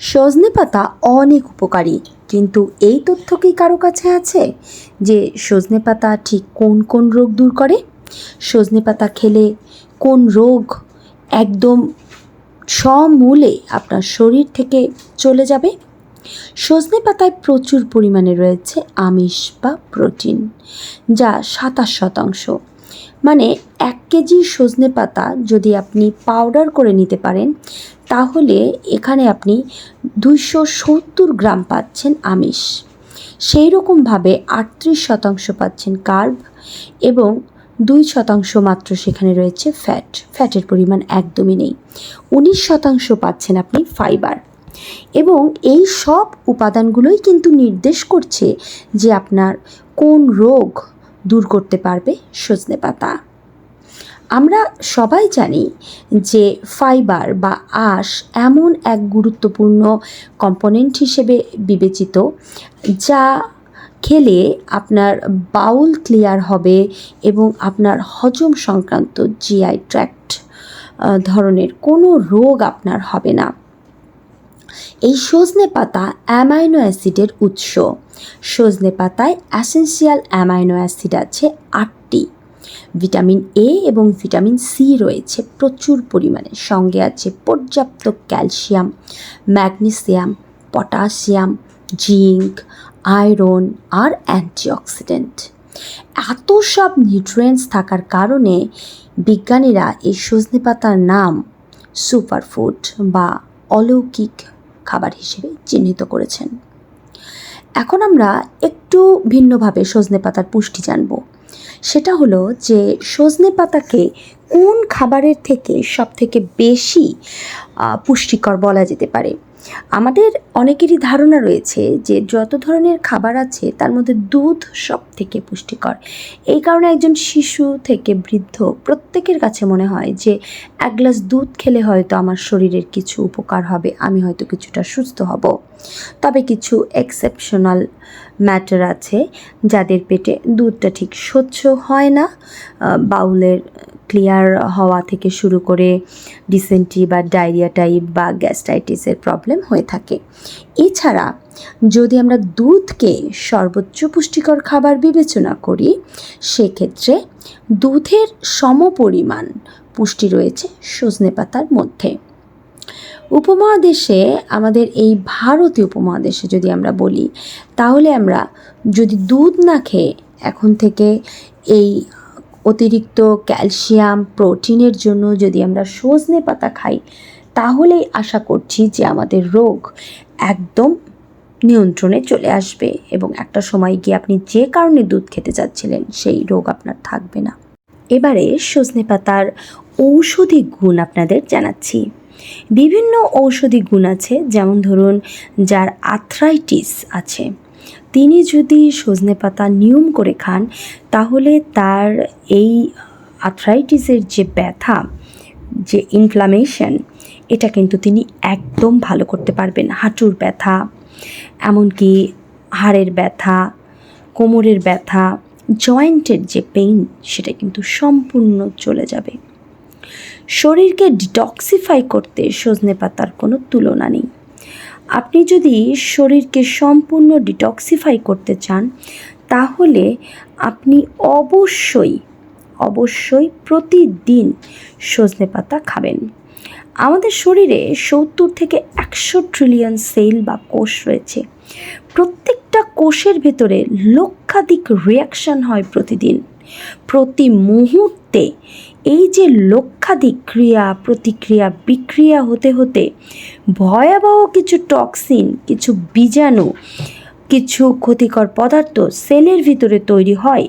সজনে পাতা অনেক উপকারী, কিন্তু এই তথ্য কি কারও কাছে আছে? যে সজনে পাতা ঠিক কোন কোন রোগ দূর করে? সজনে পাতা খেলে কোন রোগ একদম সমূলে আপনার শরীর থেকে চলে যাবে? সজনে পাতায় প্রচুর পরিমাণে রয়েছে আমিষ বা প্রোটিন, যা সাতাশ শতাংশ। মানে এক কেজি সজনে পাতা যদি আপনি পাউডার করে নিতে পারেন, তাহলে এখানে আপনি দুইশো সত্তর গ্রাম পাচ্ছেন আমিষ। সেই রকমভাবে আটত্রিশ শতাংশ পাচ্ছেন কার্ব এবং দুই শতাংশ মাত্র সেখানে রয়েছে ফ্যাট ফ্যাটের পরিমাণ একদমই নেই। উনিশ শতাংশ পাচ্ছেন আপনি ফাইবার এবং এই সব উপাদানগুলোই কিন্তু নির্দেশ করছে যে আপনার কোন রোগ দূর করতে পারবে সজনে পাতা। আমরা সবাই জানি যে ফাইবার বা আঁশ এমন এক গুরুত্বপূর্ণ কম্পোনেন্ট হিসেবে বিবেচিত, যা খেলে আপনার বাউল ক্লিয়ার হবে এবং আপনার হজম সংক্রান্ত জিআই ট্র্যাক্ট ধরনের কোনো রোগ আপনার হবে না। এই সজনে পাতা অ্যামাইনো অ্যাসিডের উৎস। সজনে পাতায় অ্যাসেন্সিয়াল অ্যামাইনো অ্যাসিড আছে আটটি। ভিটামিন এ এবং ভিটামিন সি রয়েছে প্রচুর পরিমাণে। সঙ্গে আছে পর্যাপ্ত calcium, magnesium, potassium, zinc, iron আর অ্যান্টিঅক্সিডেন্ট। এত সব নিউট্রিয়েন্টস থাকার কারণে বিজ্ঞানীরা এই সজনে পাতার নাম সুপারফুড বা অলৌকিক খাবার হিসেবে চিহ্নিত করেছেন। এখন আমরা একটু ভিন্নভাবে সজনে পাতার পুষ্টি জানব। সেটা হলো যে সজনে পাতাকে কোন খাবারের থেকে সবথেকে বেশি পুষ্টিকর বলা যেতে পারে? আমাদের অনেকেরই ধারণা রয়েছে যে যত ধরনের খাবার আছে তার মধ্যে দুধ সব থেকে পুষ্টিকর। এই কারণে একজন শিশু থেকে বৃদ্ধ প্রত্যেকের কাছে মনে হয় যে এক গ্লাস দুধ খেলে হয়তো আমার শরীরের কিছু উপকার হবে, আমি হয়তো কিছুটা সুস্থ হব। তবে কিছু এক্সেপশনাল ম্যাটার আছে যাদের পেটে দুধটা ঠিক স্বচ্ছ হয় না বাউলের ক্লিয়ার হওয়া থেকে শুরু করে ডিসেন্ট্রি বা ডায়রিয়া টাইপ বা গ্যাস্ট্রাইটিসের প্রবলেম হয়ে থাকে। এছাড়া যদি আমরা দুধকে সর্বোচ্চ পুষ্টিকর খাবার বিবেচনা করি, সেক্ষেত্রে দুধের সমপরিমাণ পুষ্টি রয়েছে সজনে পাতার মধ্যে। উপমহাদেশে, আমাদের এই ভারতীয় উপমহাদেশে যদি আমরা বলি, তাহলে আমরা যদি দুধ না খেয়ে এখন থেকে এই অতিরিক্ত ক্যালসিয়াম, প্রোটিনের জন্য যদি আমরা সজনে পাতা খাই, তাহলেই আশা করছি যে আমাদের রোগ একদম নিয়ন্ত্রণে চলে আসবে এবং একটা সময় গিয়ে আপনি যে কারণে দুধ খেতে চাচ্ছিলেন, সেই রোগ আপনার থাকবে না। এবারে সজনে পাতার ঔষধি গুণ আপনাদের জানাচ্ছি। বিভিন্ন ঔষধি গুণ আছে, যেমন ধরুন, যার আথরাইটিস আছে। তিনি যদি সজনে পাতা নিয়ম করে খান, তাহলে তার এই আথরাইটিসের যে ব্যথা, যে ইনফ্লামেশন এটা কিন্তু তিনি একদম ভালো করতে পারবেন। হাঁটুর ব্যথা, এমনকি হাড়ের ব্যথা, কোমরের ব্যথা, জয়েন্টের যে পেইন সেটা কিন্তু সম্পূর্ণ চলে যাবে। শরীরকে ডিটক্সিফাই করতে সজনে পাতার কোনো তুলনা নেই। আপনি যদি শরীরকে সম্পূর্ণ ডিটক্সিফাই করতে চান, তাহলে আপনি অবশ্যই অবশ্যই প্রতিদিন সজনে পাতা খাবেন। আমাদের শরীরে সত্তর থেকে একশো ট্রিলিয়ন সেল বা কোষ রয়েছে। প্রত্যেকটা কোষের ভেতরে লক্ষাধিক রিয়াকশান হয় প্রতিদিন। প্রতি মুহূর্তে এই যে লক্ষাধিক ক্রিয়া, প্রতিক্রিয়া, বিক্রিয়া হতে হতে ভয়াবহ কিছু টক্সিন, কিছু বীজাণু, কিছু ক্ষতিকর পদার্থ সেলের ভিতরে তৈরি হয়।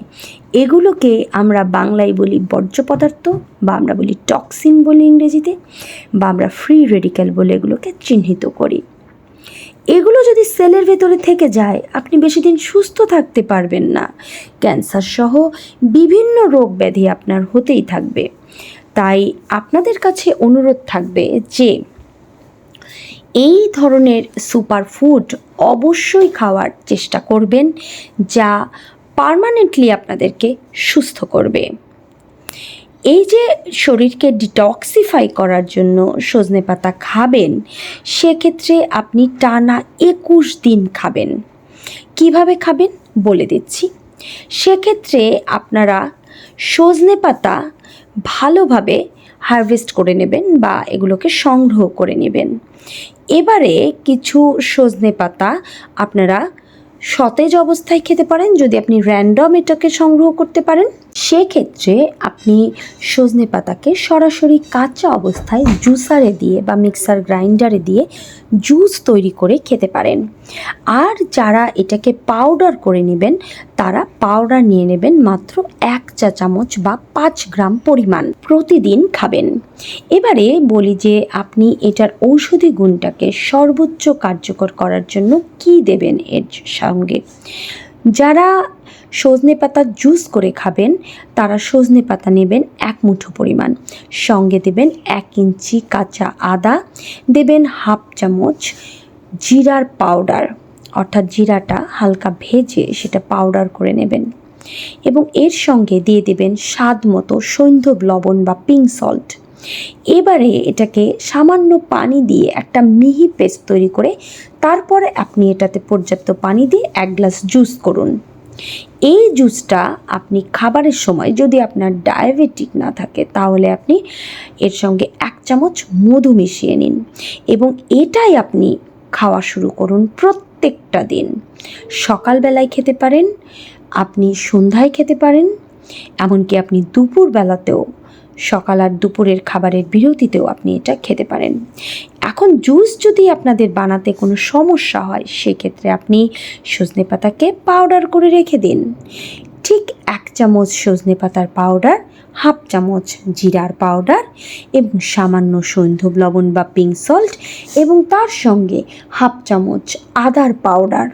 এগুলোকে আমরা বাংলায় বলি বর্জ্য পদার্থ বা আমরা বলি টক্সিন বলি ইংরেজিতে বা আমরা ফ্রি রেডিক্যাল বলে এগুলোকে চিহ্নিত করি। এগুলো যদি সেলের ভেতরে থেকে যায়, আপনি বেশি দিন সুস্থ থাকতে পারবেন না। ক্যান্সার সহ বিভিন্ন রোগ ব্যাধি আপনার হতেই থাকবে। তাই আপনাদের কাছে অনুরোধ থাকবে যে, এই ধরনের সুপার ফুড অবশ্যই খাওয়ার চেষ্টা করবেন, যা পারমানেন্টলি আপনাদেরকে সুস্থ করবে। এই যে শরীরকে ডিটক্সিফাই করার জন্য সজনে পাতা খাবেন, সেক্ষেত্রে আপনি টানা একুশ দিন খাবেন। কীভাবে খাবেন? বলে দিচ্ছি। সেক্ষেত্রে আপনারা সজনে পাতা ভালোভাবে হারভেস্ট করে নেবেন বা এগুলোকে সংগ্রহ করে নেবেন। এবারে কিছু সজনে পাতা আপনারা সতেজ অবস্থায় খেতে পারেন যদি আপনি র্যান্ডম এটাকে সংগ্রহ করতে পারেন। সেক্ষেত্রে আপনি সজনে পাতাকে সরাসরি কাঁচা অবস্থায় জুসারে দিয়ে বা মিক্সার গ্রাইন্ডারে দিয়ে জুস তৈরি করে খেতে পারেন। আর যারা এটাকে পাউডার করে নেবেন তারা পাউডার নিয়ে নেবেন মাত্র এক চা চামচ বা পাঁচ গ্রাম পরিমাণ। প্রতিদিন খাবেন। এবারে বলি যে আপনি এটার ঔষধি গুণটাকে সর্বোচ্চ কার্যকর করার জন্য কি দেবেন এর সঙ্গে? যারা সজনে পাতা জুস করে খাবেন, তারা সজনে পাতা নেবেন এক মুঠো পরিমাণ। সঙ্গে দেবেন এক ইঞ্চি কাঁচা আদা। দেবেন হাফ চামচ জিরার পাউডার। অর্থাৎ জিরাটা হালকা ভেজে সেটা পাউডার করে নেবেন। এবং এর সঙ্গে দিয়ে দেবেন স্বাদ মতো সৈন্ধব লবণ বা পিঙ্ক সল্ট এবারে এটাকে সামান্য পানি দিয়ে একটা মিহি পেস্ট তৈরি করে তারপরে আপনি এটাতে পর্যাপ্ত পানি দিয়ে এক গ্লাস জুস করুন। এই জুসটা আপনি খাবারের সময় যদি আপনার ডায়াবেটিক না থাকে, তাহলে আপনি এর সঙ্গে এক চামচ মধু মিশিয়ে নিন। এবং এটাই আপনি খাওয়া শুরু করুন প্রত্যেকটা দিন। সকালবেলায় খেতে পারেন, আপনি সন্ধ্যায় খেতে পারেন, এমনকি আপনি দুপুরবেলাতেও, সকাল আর দুপুরের খাবারের বিরতিতেও আপনি এটা খেতে পারেন। এখন জুস যদি আপনাদের বানাতে কোনো সমস্যা হয়, সেক্ষেত্রে আপনি সজনে পাতাকে পাউডার করে রেখে দিন। ঠিক এক চামচ সজনে পাতার পাউডার হাফ চামচ জিরার পাউডার এবং সামান্য সৈন্ধব লবণ বা পিঙ্ক সল্ট এবং তার সঙ্গে হাফ চামচ আদার পাউডার।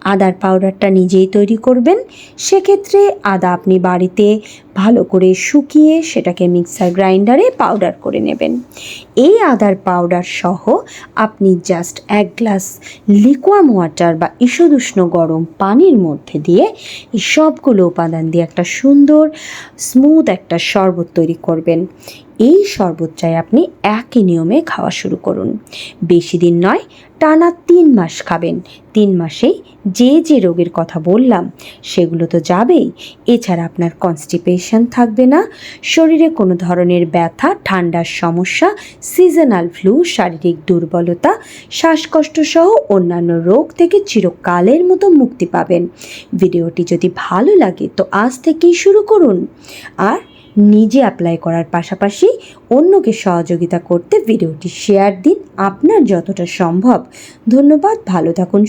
আদার পাউডারটা নিজেই তৈরি করবেন। সেক্ষেত্রে আদা আপনি বাড়িতে ভালো করে শুকিয়ে সেটাকে মিক্সার গ্রাইন্ডারে পাউডার করে নেবেন। এই আদার পাউডার সহ আপনি জাস্ট এক গ্লাস লিকুয়াম ওয়াটার বা ঈষদুষ্ণ গরম পানির মধ্যে দিয়ে এই সবগুলো উপাদান দিয়ে একটা সুন্দর, স্মুথ একটা শরবত তৈরি করবেন। এই শরবত চাই আপনি একই নিয়মে খাওয়া শুরু করুন। বেশি দিন নয়, টানা তিন মাস খাবেন। তিন মাসেই যে যে রোগের কথা বললাম, সেগুলো তো যাবেই। এছাড়া আপনার কনস্টিপেশন থাকবে না, শরীরে কোনো ধরনের ব্যথা, ঠান্ডার সমস্যা সিজনাল ফ্লু শারীরিক দুর্বলতা, শ্বাসকষ্ট সহ অন্যান্য রোগ থেকে চিরকালের মতো মুক্তি পাবেন। ভিডিওটি যদি ভালো লাগে তো আজ থেকেই শুরু করুন। আর নিজে অ্যাপ্লাই করার পাশাপাশি অন্যকে সহযোগিতা করতে ভিডিওটি শেয়ার দিন আপনার যতটা সম্ভব। ধন্যবাদ, ভালো থাকুন